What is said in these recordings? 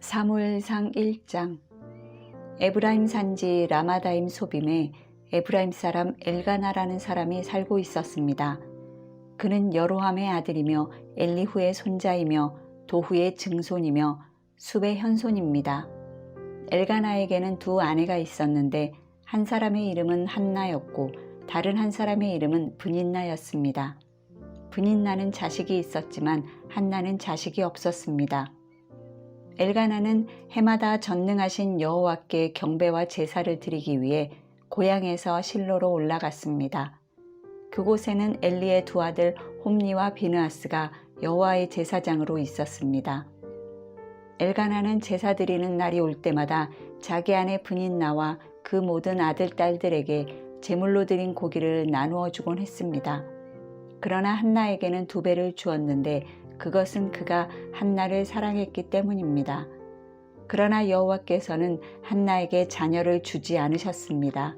사무엘상 1장 에브라임 산지 라마다임 소빔에 에브라임 사람 엘가나라는 사람이 살고 있었습니다. 그는 여로함의 아들이며 엘리후의 손자이며 도후의 증손이며 숲의 현손입니다. 엘가나에게는 두 아내가 있었는데 한 사람의 이름은 한나였고 다른 한 사람의 이름은 분인나였습니다. 분인나는 자식이 있었지만 한나는 자식이 없었습니다. 엘가나는 해마다 전능하신 여호와께 경배와 제사를 드리기 위해 고향에서 실로로 올라갔습니다. 그곳에는 엘리의 두 아들 홈니와 비느아스가 여호와의 제사장으로 있었습니다. 엘가나는 제사 드리는 날이 올 때마다 자기 아내 분인 나와 그 모든 아들 딸들에게 제물로 드린 고기를 나누어 주곤 했습니다. 그러나 한나에게는 두 배를 주었는데 그것은 그가 한나를 사랑했기 때문입니다. 그러나 여호와께서는 한나에게 자녀를 주지 않으셨습니다.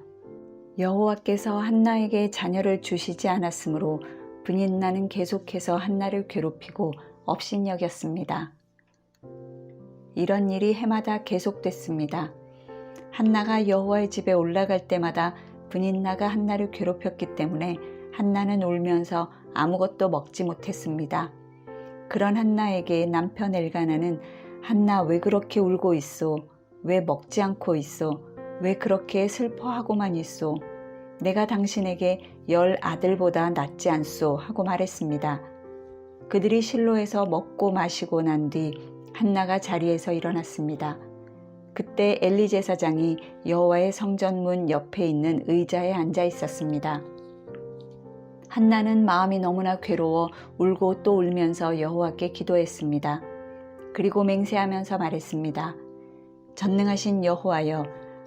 여호와께서 한나에게 자녀를 주시지 않았으므로 분인나는 계속해서 한나를 괴롭히고 업신여겼습니다. 이런 일이 해마다 계속됐습니다. 한나가 여호와의 집에 올라갈 때마다 분인나가 한나를 괴롭혔기 때문에 한나는 울면서 아무것도 먹지 못했습니다. 그런 한나에게 남편 엘가나는 한나 왜 그렇게 울고 있어? 왜 먹지 않고 있어? 왜 그렇게 슬퍼하고만 있어? 내가 당신에게 열 아들보다 낫지 않소? 하고 말했습니다. 그들이 실로에서 먹고 마시고 난 뒤 한나가 자리에서 일어났습니다. 그때 엘리 제사장이 여호와의 성전문 옆에 있는 의자에 앉아 있었습니다. 한나는 마음이 너무나 괴로워 울고 또 울면서 여호와께 기도했습니다. 그리고 맹세하면서 말했습니다. 전능하신 여호와여,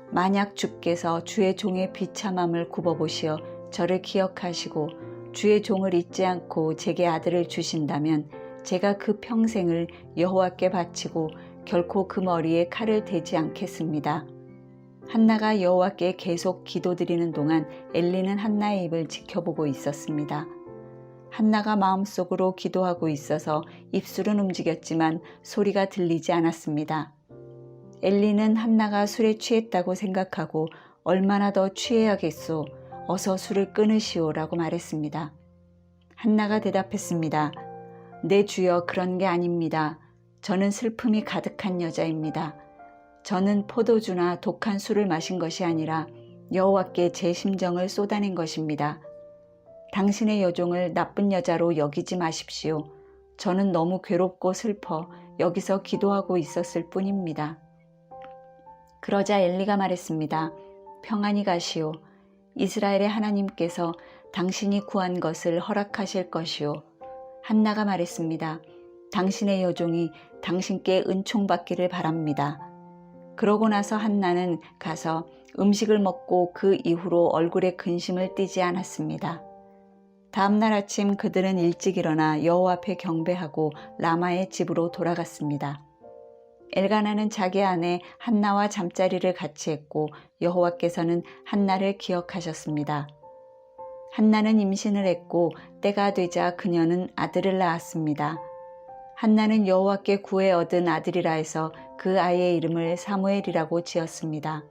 만약 주께서 주의 종의 비참함을 굽어보시어 저를 기억하시고 주의 종을 잊지 않고 제게 아들을 주신다면 제가 그 평생을 여호와께 바치고 결코 그 머리에 칼을 대지 않겠습니다. 한나가 여호와께 계속 기도드리는 동안 엘리는 한나의 입을 지켜보고 있었습니다. 한나가 마음속으로 기도하고 있어서 입술은 움직였지만 소리가 들리지 않았습니다. 엘리는 한나가 술에 취했다고 생각하고 얼마나 더 취해야겠소. 어서 술을 끊으시오라고 말했습니다. 한나가 대답했습니다. 내 주여 그런 게 아닙니다. 저는 슬픔이 가득한 여자입니다. 저는 포도주나 독한 술을 마신 것이 아니라 여호와께 제 심정을 쏟아낸 것입니다. 당신의 여종을 나쁜 여자로 여기지 마십시오. 저는 너무 괴롭고 슬퍼 여기서 기도하고 있었을 뿐입니다. 그러자 엘리가 말했습니다. 평안히 가시오. 이스라엘의 하나님께서 당신이 구한 것을 허락하실 것이오. 한나가 말했습니다. 당신의 여종이 당신께 은총받기를 바랍니다. 그러고 나서 한나는 가서 음식을 먹고 그 이후로 얼굴에 근심을 띠지 않았습니다. 다음날 아침 그들은 일찍 일어나 여호와 앞에 경배하고 라마의 집으로 돌아갔습니다. 엘가나는 자기 아내 한나와 잠자리를 같이 했고 여호와께서는 한나를 기억하셨습니다. 한나는 임신을 했고 때가 되자 그녀는 아들을 낳았습니다. 한나는 여호와께 구해 얻은 아들이라 해서 그 아이의 이름을 사무엘이라고 지었습니다.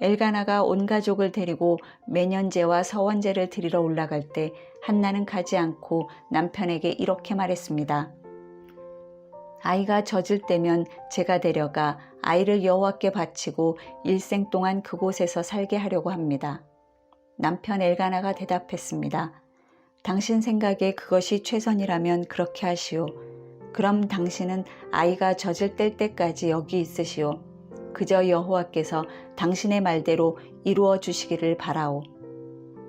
엘가나가 온 가족을 데리고 매년제와 서원제를 드리러 올라갈 때 한나는 가지 않고 남편에게 이렇게 말했습니다. 아이가 젖을 때면 제가 데려가 아이를 여호와께 바치고 일생 동안 그곳에서 살게 하려고 합니다. 남편 엘가나가 대답했습니다. 당신 생각에 그것이 최선이라면 그렇게 하시오. 그럼 당신은 아이가 젖을 뗄 때까지 여기 있으시오. 그저 여호와께서 당신의 말대로 이루어 주시기를 바라오.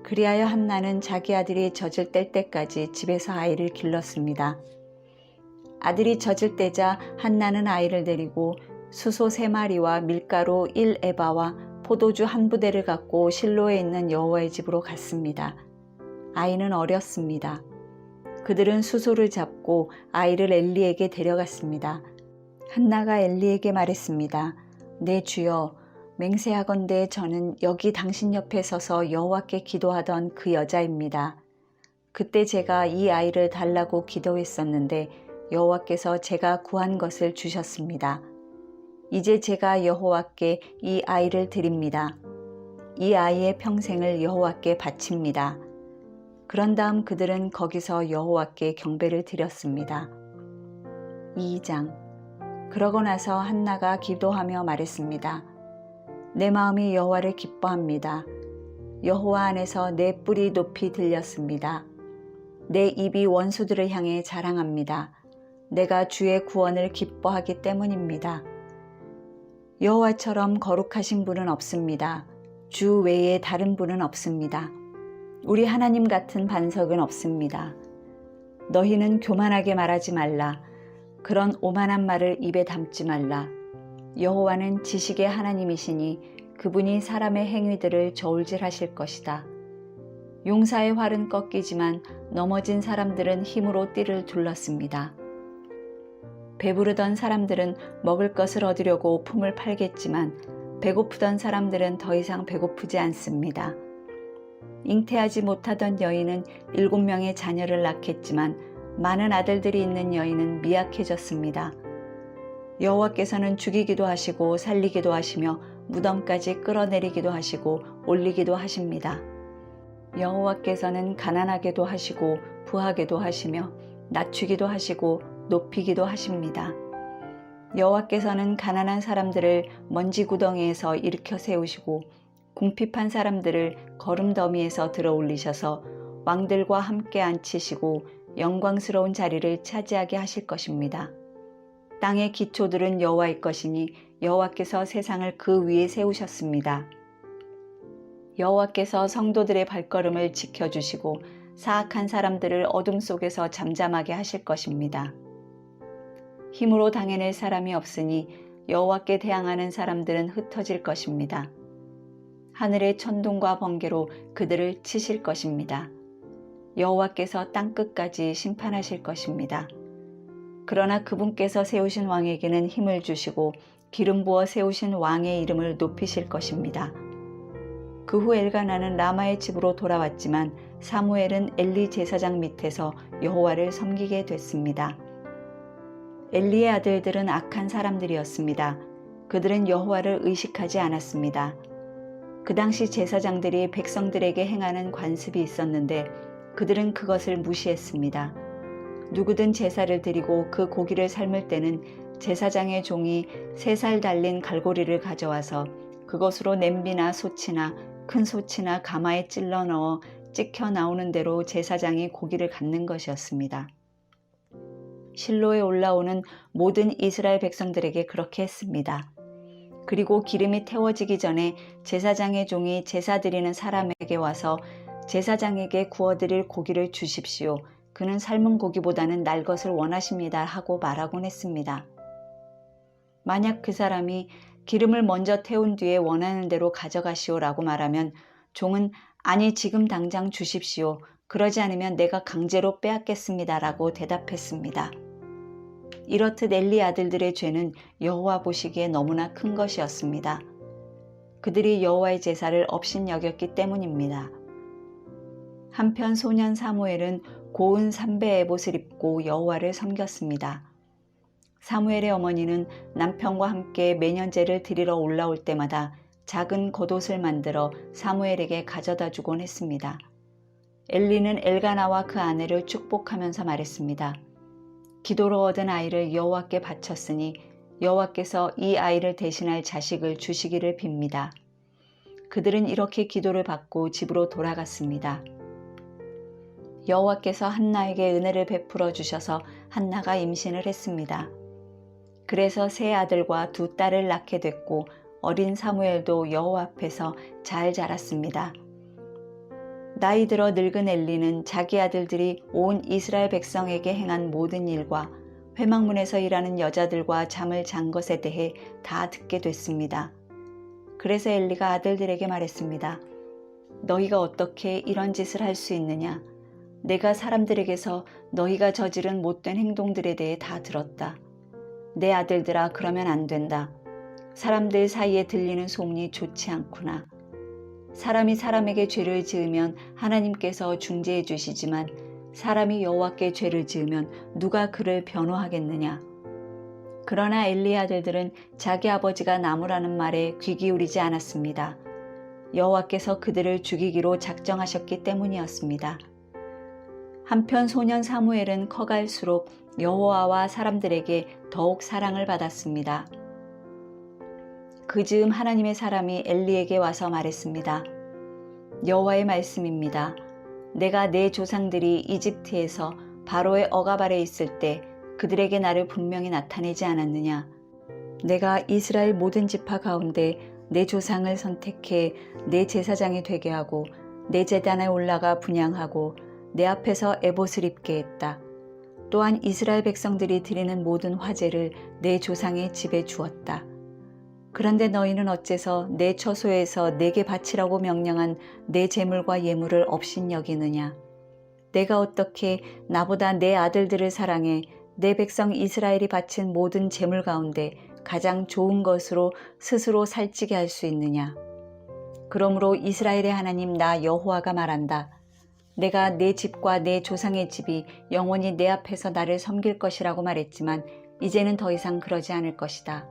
그리하여 한나는 자기 아들이 젖을 뗄 때까지 집에서 아이를 길렀습니다. 아들이 젖을 떼자 한나는 아이를 데리고 수소 세 마리와 밀가루 1에바와 포도주 한 부대를 갖고 실로에 있는 여호와의 집으로 갔습니다. 아이는 어렸습니다. 그들은 수소를 잡고 아이를 엘리에게 데려갔습니다. 한나가 엘리에게 말했습니다. 내 주여, 맹세하건대 저는 여기 당신 옆에 서서 여호와께 기도하던 그 여자입니다. 그때 제가 이 아이를 달라고 기도했었는데 여호와께서 제가 구한 것을 주셨습니다. 이제 제가 여호와께 이 아이를 드립니다. 이 아이의 평생을 여호와께 바칩니다. 그런 다음 그들은 거기서 여호와께 경배를 드렸습니다. 2장 그러고 나서 한나가 기도하며 말했습니다. 내 마음이 여호와를 기뻐합니다. 여호와 안에서 내 뿔이 높이 들렸습니다. 내 입이 원수들을 향해 자랑합니다. 내가 주의 구원을 기뻐하기 때문입니다. 여호와처럼 거룩하신 분은 없습니다. 주 외에 다른 분은 없습니다. 우리 하나님 같은 반석은 없습니다. 너희는 교만하게 말하지 말라. 그런 오만한 말을 입에 담지 말라. 여호와는 지식의 하나님이시니 그분이 사람의 행위들을 저울질하실 것이다. 용사의 활은 꺾이지만 넘어진 사람들은 힘으로 띠를 둘렀습니다. 배부르던 사람들은 먹을 것을 얻으려고 품을 팔겠지만 배고프던 사람들은 더 이상 배고프지 않습니다. 잉태하지 못하던 여인은 일곱 명의 자녀를 낳겠지만 많은 아들들이 있는 여인은 미약해졌습니다. 여호와께서는 죽이기도 하시고 살리기도 하시며 무덤까지 끌어내리기도 하시고 올리기도 하십니다. 여호와께서는 가난하게도 하시고 부하게도 하시며 낮추기도 하시고 높이기도 하십니다. 여호와께서는 가난한 사람들을 먼지 구덩이에서 일으켜 세우시고 궁핍한 사람들을 거름더미에서 들어 올리셔서 왕들과 함께 앉히시고 영광스러운 자리를 차지하게 하실 것입니다. 땅의 기초들은 여호와의 것이니 여호와께서 세상을 그 위에 세우셨습니다. 여호와께서 성도들의 발걸음을 지켜주시고 사악한 사람들을 어둠 속에서 잠잠하게 하실 것입니다. 힘으로 당해낼 사람이 없으니 여호와께 대항하는 사람들은 흩어질 것입니다. 하늘의 천둥과 번개로 그들을 치실 것입니다. 여호와께서 땅 끝까지 심판하실 것입니다. 그러나 그분께서 세우신 왕에게는 힘을 주시고 기름 부어 세우신 왕의 이름을 높이실 것입니다. 그 후 엘가나는 라마의 집으로 돌아왔지만 사무엘은 엘리 제사장 밑에서 여호와를 섬기게 됐습니다. 엘리의 아들들은 악한 사람들이었습니다. 그들은 여호와를 의식하지 않았습니다. 그 당시 제사장들이 백성들에게 행하는 관습이 있었는데 그들은 그것을 무시했습니다. 누구든 제사를 드리고 그 고기를 삶을 때는 제사장의 종이 세 살 달린 갈고리를 가져와서 그것으로 냄비나 소치나 큰 소치나 가마에 찔러 넣어 찍혀 나오는 대로 제사장이 고기를 갖는 것이었습니다. 실로에 올라오는 모든 이스라엘 백성들에게 그렇게 했습니다. 그리고 기름이 태워지기 전에 제사장의 종이 제사 드리는 사람에게 와서 제사장에게 구워드릴 고기를 주십시오. 그는 삶은 고기보다는 날 것을 원하십니다. 하고 말하곤 했습니다. 만약 그 사람이 기름을 먼저 태운 뒤에 원하는 대로 가져가시오 라고 말하면 종은 아니 지금 당장 주십시오. 그러지 않으면 내가 강제로 빼앗겠습니다. 라고 대답했습니다. 이렇듯 엘리 아들들의 죄는 여호와 보시기에 너무나 큰 것이었습니다. 그들이 여호와의 제사를 업신여겼기 때문입니다. 한편 소년 사무엘은 고운 삼배 에봇을 입고 여호와를 섬겼습니다. 사무엘의 어머니는 남편과 함께 매년제를 드리러 올라올 때마다 작은 겉옷을 만들어 사무엘에게 가져다 주곤 했습니다. 엘리는 엘가나와 그 아내를 축복하면서 말했습니다. 기도로 얻은 아이를 여호와께 바쳤으니 여호와께서 이 아이를 대신할 자식을 주시기를 빕니다. 그들은 이렇게 기도를 받고 집으로 돌아갔습니다. 여호와께서 한나에게 은혜를 베풀어 주셔서 한나가 임신을 했습니다. 그래서 세 아들과 두 딸을 낳게 됐고 어린 사무엘도 여호와 앞에서 잘 자랐습니다. 나이 들어 늙은 엘리는 자기 아들들이 온 이스라엘 백성에게 행한 모든 일과 회막문에서 일하는 여자들과 잠을 잔 것에 대해 다 듣게 됐습니다. 그래서 엘리가 아들들에게 말했습니다. 너희가 어떻게 이런 짓을 할 수 있느냐? 내가 사람들에게서 너희가 저지른 못된 행동들에 대해 다 들었다. 내 아들들아 그러면 안 된다. 사람들 사이에 들리는 소문이 좋지 않구나. 사람이 사람에게 죄를 지으면 하나님께서 중재해 주시지만 사람이 여호와께 죄를 지으면 누가 그를 변호하겠느냐? 그러나 엘리의 아들들은 자기 아버지가 나무라는 말에 귀 기울이지 않았습니다. 여호와께서 그들을 죽이기로 작정하셨기 때문이었습니다. 한편 소년 사무엘은 커갈수록 여호와와 사람들에게 더욱 사랑을 받았습니다. 그 즈음 하나님의 사람이 엘리에게 와서 말했습니다. 여호와의 말씀입니다. 내가 내 조상들이 이집트에서 바로의 억압 아래 있을 때 그들에게 나를 분명히 나타내지 않았느냐? 내가 이스라엘 모든 지파 가운데 내 조상을 선택해 내 제사장이 되게 하고 내 제단에 올라가 분양하고 내 앞에서 에봇을 입게 했다. 또한 이스라엘 백성들이 드리는 모든 화제를 내 조상의 집에 주었다. 그런데 너희는 어째서 내 처소에서 내게 바치라고 명령한 내 재물과 예물을 없인 여기느냐? 내가 어떻게 나보다 내 아들들을 사랑해 내 백성 이스라엘이 바친 모든 재물 가운데 가장 좋은 것으로 스스로 살찌게 할 수 있느냐? 그러므로 이스라엘의 하나님 나 여호와가 말한다. 내가 내 집과 내 조상의 집이 영원히 내 앞에서 나를 섬길 것이라고 말했지만 이제는 더 이상 그러지 않을 것이다.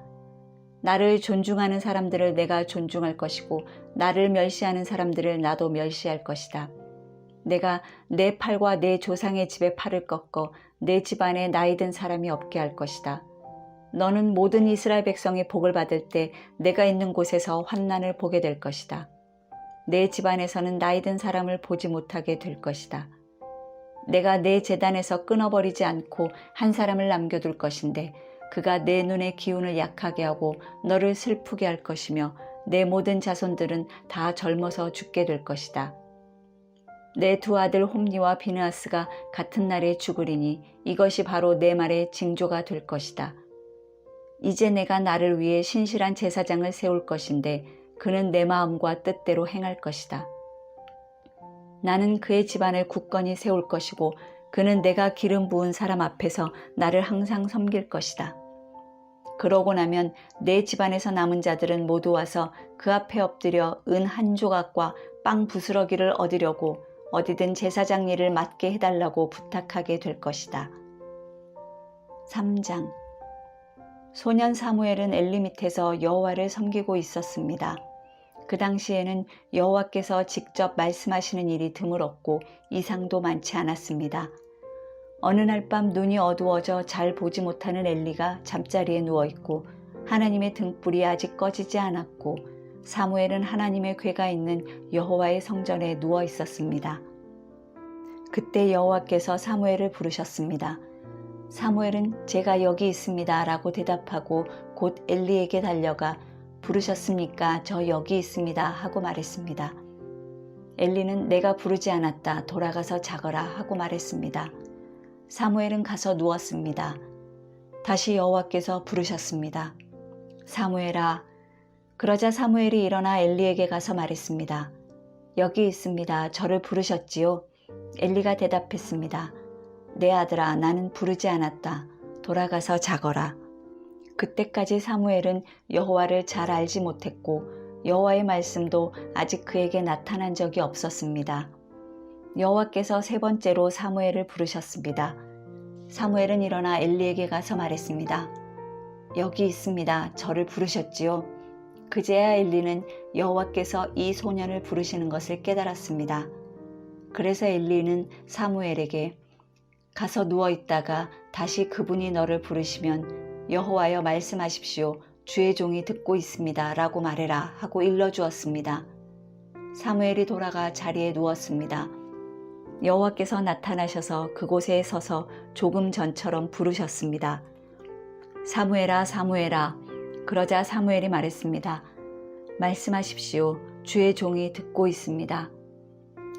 나를 존중하는 사람들을 내가 존중할 것이고 나를 멸시하는 사람들을 나도 멸시할 것이다. 내가 내 팔과 내 조상의 집에 팔을 꺾어 내 집안에 나이 든 사람이 없게 할 것이다. 너는 모든 이스라엘 백성의 복을 받을 때 내가 있는 곳에서 환난을 보게 될 것이다. 내 집안에서는 나이 든 사람을 보지 못하게 될 것이다. 내가 내 재단에서 끊어버리지 않고 한 사람을 남겨둘 것인데 그가 내 눈의 기운을 약하게 하고 너를 슬프게 할 것이며 내 모든 자손들은 다 젊어서 죽게 될 것이다. 내 두 아들 홈니와 비느하스가 같은 날에 죽으리니 이것이 바로 내 말의 징조가 될 것이다. 이제 내가 나를 위해 신실한 제사장을 세울 것인데 그는 내 마음과 뜻대로 행할 것이다. 나는 그의 집안을 굳건히 세울 것이고 그는 내가 기름 부은 사람 앞에서 나를 항상 섬길 것이다. 그러고 나면 내 집안에서 남은 자들은 모두 와서 그 앞에 엎드려 은 한 조각과 빵 부스러기를 얻으려고 어디든 제사장 일을 맡게 해달라고 부탁하게 될 것이다. 3장 소년 사무엘은 엘리 밑에서 여호와를 섬기고 있었습니다. 그 당시에는 여호와께서 직접 말씀하시는 일이 드물었고 이상도 많지 않았습니다. 어느 날 밤 눈이 어두워져 잘 보지 못하는 엘리가 잠자리에 누워 있고 하나님의 등불이 아직 꺼지지 않았고 사무엘은 하나님의 궤가 있는 여호와의 성전에 누워 있었습니다. 그때 여호와께서 사무엘을 부르셨습니다. 사무엘은 제가 여기 있습니다. 라고 대답하고 곧 엘리에게 달려가 부르셨습니까? 저 여기 있습니다. 하고 말했습니다. 엘리는 내가 부르지 않았다. 돌아가서 자거라 하고 말했습니다. 사무엘은 가서 누웠습니다. 다시 여호와께서 부르셨습니다. 사무엘아. 그러자 사무엘이 일어나 엘리에게 가서 말했습니다. 여기 있습니다. 저를 부르셨지요? 엘리가 대답했습니다. 내 아들아, 나는 부르지 않았다. 돌아가서 자거라. 그때까지 사무엘은 여호와를 잘 알지 못했고 여호와의 말씀도 아직 그에게 나타난 적이 없었습니다. 여호와께서 세 번째로 사무엘을 부르셨습니다. 사무엘은 일어나 엘리에게 가서 말했습니다. 여기 있습니다. 저를 부르셨지요. 그제야 엘리는 여호와께서 이 소년을 부르시는 것을 깨달았습니다. 그래서 엘리는 사무엘에게 가서 누워 있다가 다시 그분이 너를 부르시면 여호와여 말씀하십시오. 주의 종이 듣고 있습니다. 라고 말해라 하고 일러 주었습니다. 사무엘이 돌아가 자리에 누웠습니다. 여호와께서 나타나셔서 그곳에 서서 조금 전처럼 부르셨습니다. 사무엘아 사무엘아 그러자 사무엘이 말했습니다. 말씀하십시오. 주의 종이 듣고 있습니다.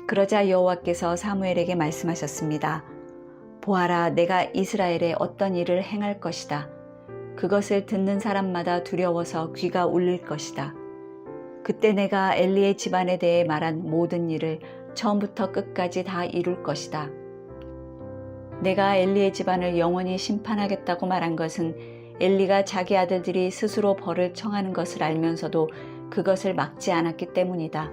그러자 여호와께서 사무엘에게 말씀하셨습니다. 보아라, 내가 이스라엘에 어떤 일을 행할 것이다. 그것을 듣는 사람마다 두려워서 귀가 울릴 것이다. 그때 내가 엘리의 집안에 대해 말한 모든 일을 처음부터 끝까지 다 이룰 것이다. 내가 엘리의 집안을 영원히 심판하겠다고 말한 것은 엘리가 자기 아들들이 스스로 벌을 청하는 것을 알면서도 그것을 막지 않았기 때문이다.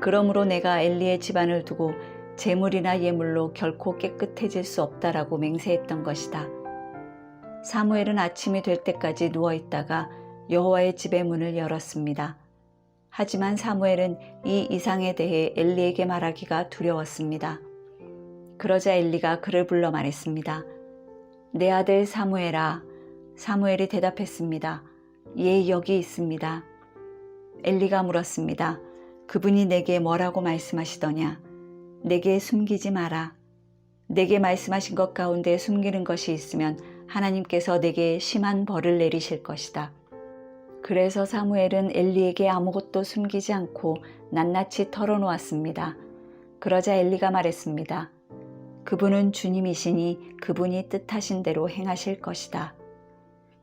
그러므로 내가 엘리의 집안을 두고 재물이나 예물로 결코 깨끗해질 수 없다라고 맹세했던 것이다. 사무엘은 아침이 될 때까지 누워 있다가 여호와의 집의 문을 열었습니다. 하지만 사무엘은 이 이상에 대해 엘리에게 말하기가 두려웠습니다. 그러자 엘리가 그를 불러 말했습니다. 내 아들 사무엘아. 사무엘이 대답했습니다. 예, 여기 있습니다. 엘리가 물었습니다. 그분이 내게 뭐라고 말씀하시더냐? 내게 숨기지 마라. 내게 말씀하신 것 가운데 숨기는 것이 있으면 하나님께서 내게 심한 벌을 내리실 것이다. 그래서 사무엘은 엘리에게 아무것도 숨기지 않고 낱낱이 털어놓았습니다. 그러자 엘리가 말했습니다. 그분은 주님이시니 그분이 뜻하신 대로 행하실 것이다.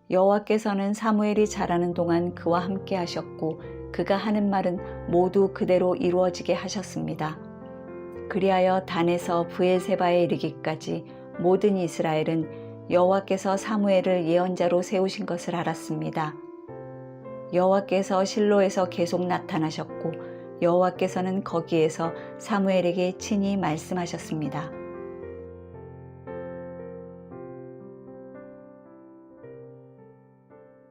여호와께서는 사무엘이 자라는 동안 그와 함께 하셨고 그가 하는 말은 모두 그대로 이루어지게 하셨습니다. 그리하여 단에서 부엘세바에 이르기까지 모든 이스라엘은 여호와께서 사무엘을 예언자로 세우신 것을 알았습니다. 여호와께서 실로에서 계속 나타나셨고 여호와께서는 거기에서 사무엘에게 친히 말씀하셨습니다.